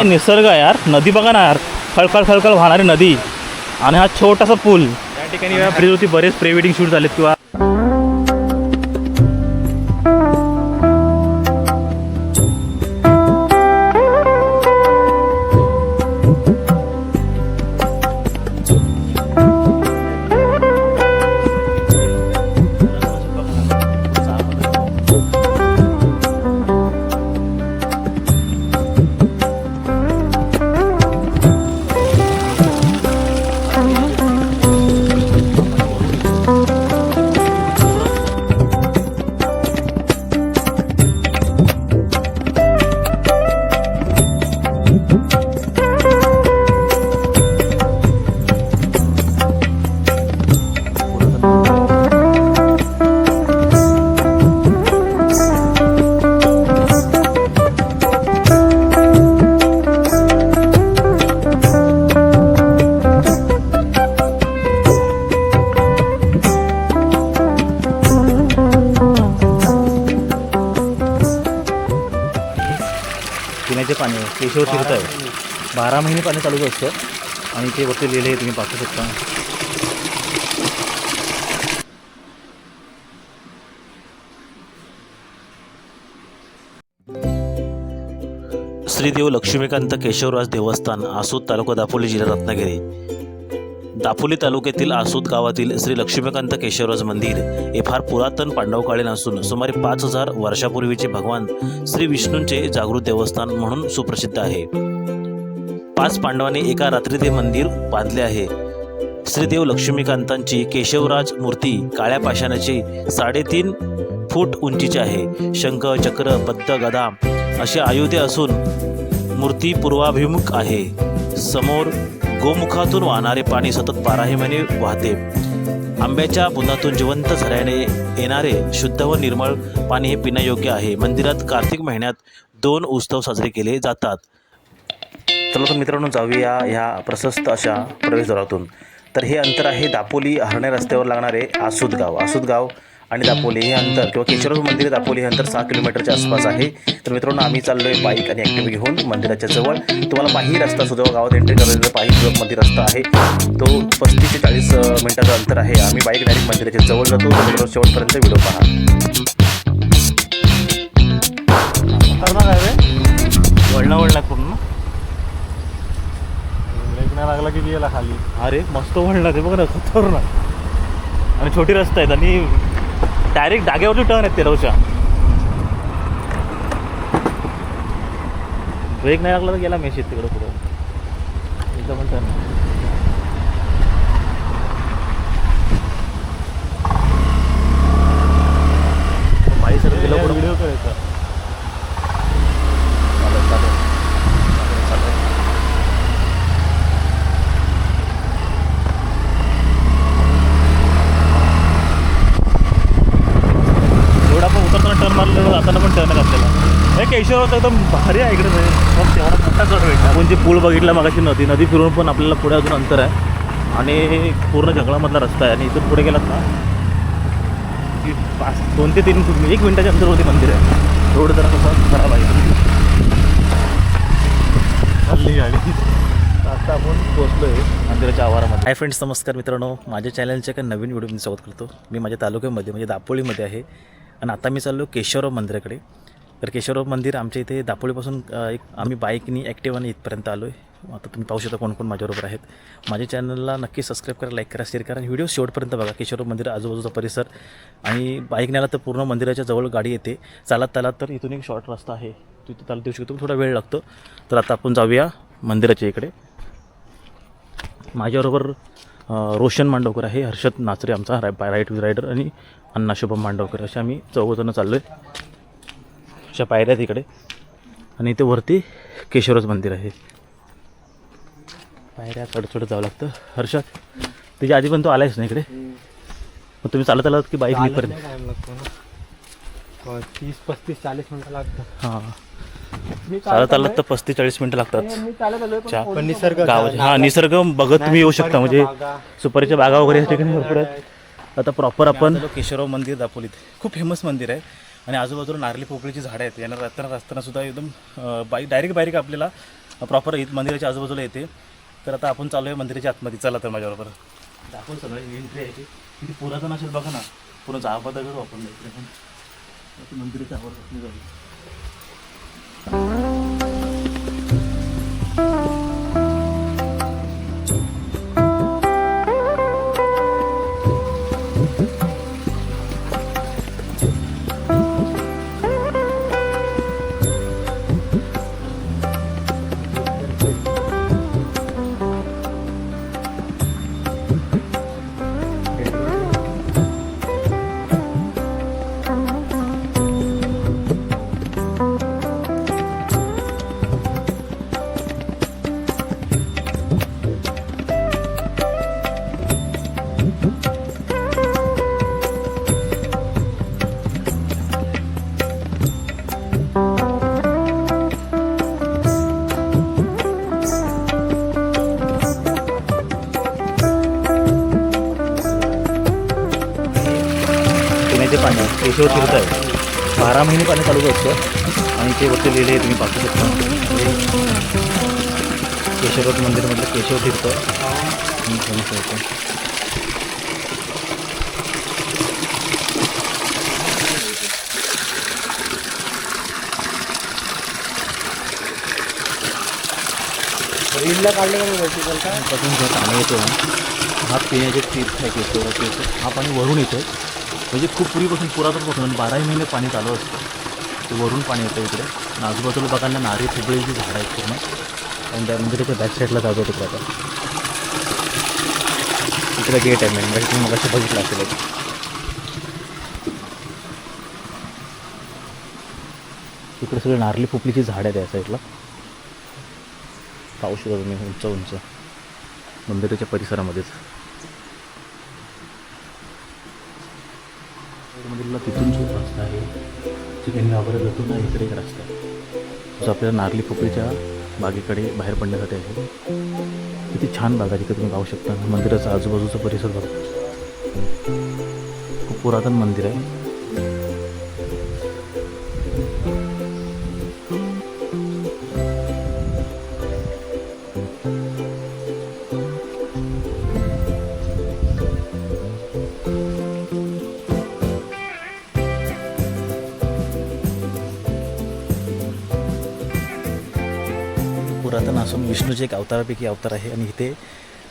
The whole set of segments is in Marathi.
काय निसर्ग आहे यार. नदी बघा ना यार. खळखळ खळखळ वाहणारी नदी. आणि हा छोटासा पूल. या ठिकाणी या ब्रिजवरती बरेच प्री वेडिंग शूट झालेत किंवा केशव तीर्थ आहे बारा महिने पाणी चालूच असतं. आणि ते वरती लिहिले तुम्ही पाहू शकता. श्रीदेव लक्ष्मीकांत केशवराज देवस्थान आसूद तालुका दापोली जिल्हा रत्नागिरी. दापोली तालुक्यातील आसूद गावातील श्री लक्ष्मीकांत केशवराज मंदिर हे फार पुरातन पांडवकालीन असून सुमारे पाच हजार वर्षापूर्वीचे भगवान श्री विष्णूंचे जागृत देवस्थान म्हणून सुप्रसिद्ध आहे. पाच पांडवांनी एका रात्री ते मंदिर बांधले आहे. श्रीदेव लक्ष्मीकांतांची केशवराज मूर्ती काळ्या पाषाणाची साडेतीन फूट उंचीची आहे. शंख चक्र बद्ध गदा अशी आयुधे असून मूर्ती पूर्वाभिमुख आहे. समोर गोमुखातून वाहणारे पाणी सतत बाराही महिने वाहते. आंब्याच्या बुंदातून जिवंत झऱ्याने येणारे शुद्ध व निर्मळ पाणी हे पिण्यायोग्य आहे. मंदिरात कार्तिक महिन्यात दोन उत्सव साजरे केले जातात. चला तर मित्रांनो जाऊया ह्या प्रशस्त अशा प्रवेशद्वारातून. तर हे अंतर आहे दापोली हरणे रस्त्यावर लागणारे आसूद गाव आसूद गाव आणि दापोली हे अंतर किंवा केशवराज मंदिर दापोली हे अंतर सहा किलोमीटरच्या आसपास आहे. तर मित्रांनो आम्ही चाललोय बाईक आणि ॲक्टिव्ह घेऊन मंदिराच्या जवळ. तुम्हाला पाही रस्ता सुद्धा गावात एंट्री करायचं पाही सुद्धा मंदिर रस्ता आहे. तो पस्तीस ते चाळीस मिनिटाचं अंतर आहे. आम्ही बाईक डायरेक्ट मंदिराच्या जवळ जातो. तर मित्रांनो शेवटपर्यंत व्हिडिओ पहा. आहे वळणं वळणं पूर्ण. लागला की गेला खाली. अरे मस्त वळणं ते बघ ना खतरनाक. आणि छोटी रस्ता आहेत आणि डायरेक्ट डाग्यावरती टर्न आहेत तेरवच्या ब्रेक नाही लागला तर गेला मेशीत तिकडं पुढं. एकदम पण टर्न बाई सर गेलं पुढं व्हिडिओ करायचा चालेल चालेल चालेल चालेल एवढा पण उतरताना टर्न मारलं जाताना पण टर्न आपल्याला केशवराचं एकदम भारी आहे इकडे मग तेवढा मोठा चढ भेटला आपण जे पूल बघितला मागाशी नदी नदी फिरून पण आपल्याला पुढे अजून अंतर आहे. आणि पूर्ण जंगलामधला रस्ता आहे. आणि इथून पुढे गेलात ना की पाच दोन ते तीन एक मिनिटाच्या अंतरवरती मंदिर आहे. रोड जरा कसं खराब आहे. खाल्ली गाडी. आता आपण पोहोचलो आहे मंदिराच्या आवारामध्ये. हाय फ्रेंड्स नमस्कार मित्रांनो. माझ्या चॅनलच्या एका नवीन व्हिडिओ मी स्वागत करतो. मी माझ्या तालुक्यामध्ये म्हणजे दापोलीमध्ये आहे. आणि आता मी चाललो केशवराव मंदिराकडे. तर केशवराव मंदिर आमच्या इथे दापोलीपासून एक आम्ही बाईकनी ॲक्टिवाने इथपर्यंत आलो आहे आता तुम्ही पाहू शकता कोण कोण माझ्याबरोबर आहेत. माझ्या चॅनलला नक्की सबस्क्राईब करा लाईक करा शेअर करा आणि व्हिडिओ शेवटपर्यंत बघा. केशवराव मंदिर आजूबाजूचा परिसर आणि बाईक नेला तर पूर्ण मंदिराच्या जवळ गाडी येते. चालत चालत तर इथून एक शॉर्ट रस्ता आहे. तिथे चालत देऊ शकतो. थोडा वेळ लागतो. तर आता आपण जाऊया मंदिराच्या इकडे. माझ्याबरोबर रोशन मांडवकर आहे. हर्षद नाचरे आमचा राय राईट रायडर आणि अण्णा शुभम मांडवकर. असे आम्ही चौघजणं चाललो आहे अशा पायऱ्या आहेत इकडे. आणि इथे वरती केशवराज मंदिर आहे. पायऱ्या चढ चढत जावं लागतं. हर्षद त्याच्या आधी पण तो आलायच ना इकडे? मग तुम्ही चालत आलात की बाईक नीटपर्यंत टाइम लागतो ना. हो, तीस पस्तीस चाळीस मिनिटं लागतात. हां. चालत आलात तर पस्तीस चाळीस मिनटं लागतात. मी चालत आलोय चा- पण निसर्ग हां निसर्ग बघत तुम्ही येऊ शकता. म्हणजे सुपारीच्या बागा वगैरे या ठिकाणी भरपूर आता प्रॉपर आपण केशवराव मंदिर दापोलीत. खूप फेमस मंदिर आहे. आणि आजूबाजूला नारळी पोपळीची झाडं आहेत. यांना रस्त्याना रस्त्यानासुद्धा एकदम बाईक डायरेक्ट बाईक आपल्याला प्रॉपर मंदिराच्या आजूबाजूला येते. तर आता आपण चालू आहे मंदिराच्या आतमध्ये. चला तर माझ्याबरोबर. दाखवून सगळं एंट्री आहे ती. किती पुरातन असेल बघा ना. पूर्ण जाबा दगड वापरला इकडे पण. मंदिराच्या आवाज जाऊ. केशव तीर्थ आहे. बारा महिने पाणी चालूच असतं आणि ते वरती लिहिले तुम्ही पाहू शकता. केशवनाथ मंदिरमधलं केशव तीर्थ. रीलला काढले का वर्टिकल का पासून जे पाणी येतो हा पिण्याचे तीर्थ आहे केशवराज तीर्थ. हा पाणी वरून येतो म्हणजे खूप पूर्वीपासून पुरातनपासून आणि बाराही महिने पाणी चालू असतं. ते वरून पाणी येतं इकडे. आणि आजूबाजूला बघायला नारळी फुगळीची झाडं आहेत पूर्ण. आणि त्या मंदिराच्या बॅक साईडला जातो तिकडे आता. इकडे गेट आहे मेन म्हणजे तुम्ही मगाशी बघितलं असेल इकडे सगळे नारली फुपलीची झाड आहेत या साईडला पाहू शकता तुम्ही उंच उंच मंदिराच्या परिसरामध्येच. मंदिराला तिथून जो रस्ता आहे चिकन गावाकडे जातो ना इकडे एक रस्ता आहे. जो आपल्याला नारली फुपरीच्या बागेकडे बाहेर पडण्यासाठी आहे. किती छान बाग आहे तिथे तुम्ही पाहू शकता. मंदिराचा आजूबाजूचा परिसर बघा. खूप पुरातन मंदिर आहे. असून विष्णूचे एक अवतारापैकी अवतार आहे. आणि इथे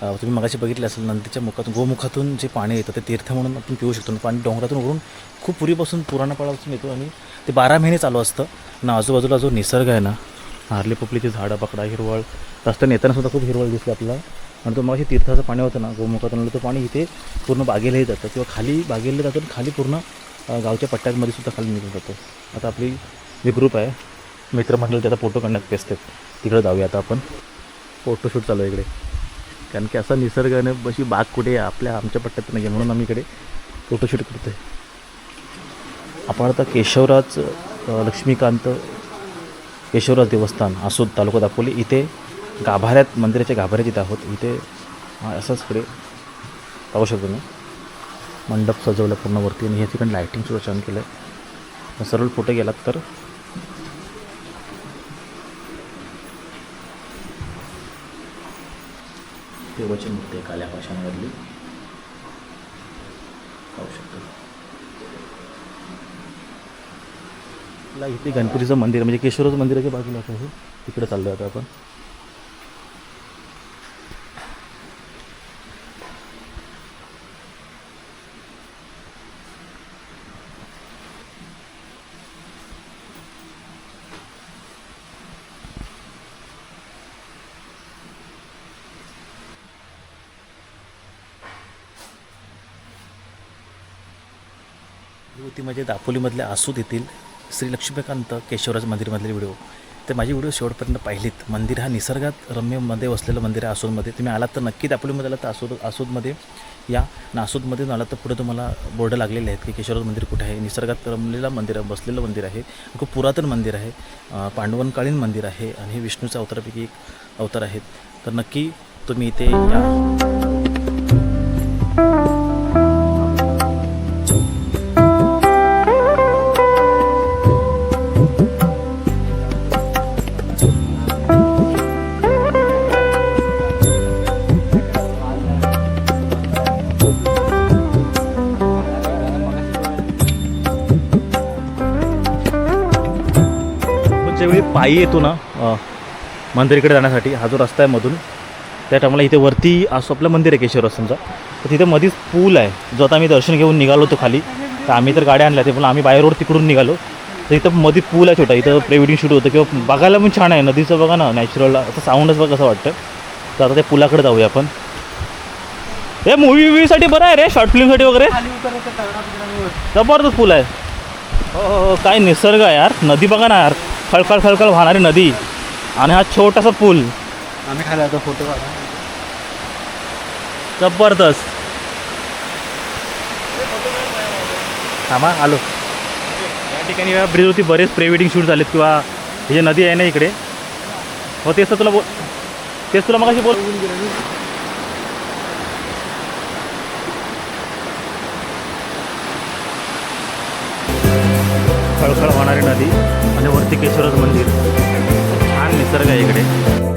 तुम्ही मगाशी बघितले असेल नंदीच्या मुखातून गोमुखातून जे पाणी येतं ते तीर्थ म्हणून आपण पिऊ शकतो. पाणी डोंगरातून उघडून खूप पूर्वीपासून पुराणा येतो आणि ते बारा महिने चालू असतं. आणि आजूबाजूला जो निसर्ग आहे ना हारली पपलीची झाडं पकडा हिरवळ रस्त्याने येतानासुद्धा खूप हिरवळ दिसली आपल्याला. आणि तो मगाशी तीर्थाचं पाणी होतं ना गोमुखातून आलं, तो पाणी इथे पूर्ण बागेलाही जातं. किंवा खाली बागेला जातं आणि खाली पूर्ण गावच्या पट्ट्यांमध्ये सुद्धा खाली निघून जातो. आता आपली जे ग्रुप आहे मित्रमंडळ त्याचा फोटो काढण्यात व्यस्त आहेत. तिकडं जाऊया आता आपण फोटोशूट चालू आहे इकडे. कारण की असा निसर्गाने अशी बाग कुठे आहे? आपल्या आमच्या पट्ट्यात नाही आहे म्हणून आम्ही इकडे फोटोशूट करतो आहे आपण आता केशवराज लक्ष्मीकांत केशवराज देवस्थान आसूद तालुका दापोली इथे गाभाऱ्यात मंदिराच्या गाभाऱ्यात इथं आहोत. इथे असंच इकडे पाहू शकतो मी मंडप सजवलं पूर्ण वरती आणि ह्या ठिकाणी लायटिंगसुद्धा छान केलं आहे सरळ फोटो गेलात तर देवाची मूर्ती होते काल्या पाषाणामधली पाहू शकतो. इथे गणपतीचं मंदिर म्हणजे केशवराज मंदिराच्या बाजूला आहे. तिकडे चाललो आता आपण. होती म्हणजे दापोलीमधल्या आसूद येथील श्री लक्ष्मीकांत केशवराज मंदिरमधले व्हिडिओ. तर माझे व्हिडिओ शेवटपर्यंत पाहिलीत. मंदिर हा निसर्गात रम्यमध्ये वसलेलं मंदिर आहे आसूदमध्ये. तुम्ही आलात तर नक्की दापोलीमध्ये आलात तर आसूद आसूदमध्ये या नासूदमध्ये आला आलात तर पुढे तुम्हाला बोर्ड लागलेले आहेत की केशवराज मंदिर कुठे आहे? निसर्गात रमलेलं मंदिर आहे बसलेलं मंदिर आहे. खूप पुरातन मंदिर आहे. पांडवनकालीन मंदिर आहे आणि हे विष्णूच्या अवतारापैकी एक अवतार आहेत. तर नक्की तुम्ही इथे या. आई येतो ना मंदिराकडे जाण्यासाठी. हा जो रस्ता आहे मधून त्या टायमाला इथे वरती असं आपलं मंदिर आहे केशव रस्त्यांचा तर तिथे मध्येच पूल आहे. जो आता आम्ही दर्शन घेऊन निघालो होतो खाली. तर आम्ही तर गाड्या आणल्या ते पण आम्ही बाय रोड तिकडून निघालो. तर इथं मध्ये पूल आहे छोटा. इथं प्री वेडिंग शूट होतं. किंवा बघायला पण छान आहे. नदीचं बघा ना नॅचरल असं साऊंडच बघा कसं वाटतं. तर आता त्या पुलाकडे जाऊया आपण. हे मूवी विवीसाठी बरं आहे रे. शॉर्ट फिल्मसाठी वगैरे. जबरदस्त पूल आहे. हो हो हो. काय निसर्ग आहे यार. नदी बघा ना यार. खळखळ खळखळ वाहणारी नदी आणि हा छोटासा पूल. आम्ही खाली आता फोटो काढा. जबरदस्त. थांबा आलो. या ठिकाणी या ब्रिजवरती बरेच प्री वेडिंग शूट झालेत किंवा ही जी नदी आहे ना इकडे. हो तेच तर तुला बोल तेच तुला मग बोल खळखळ वाहणारी नदी आणि वरती केशवराज मंदिर. छान निसर्ग आहे इकडे.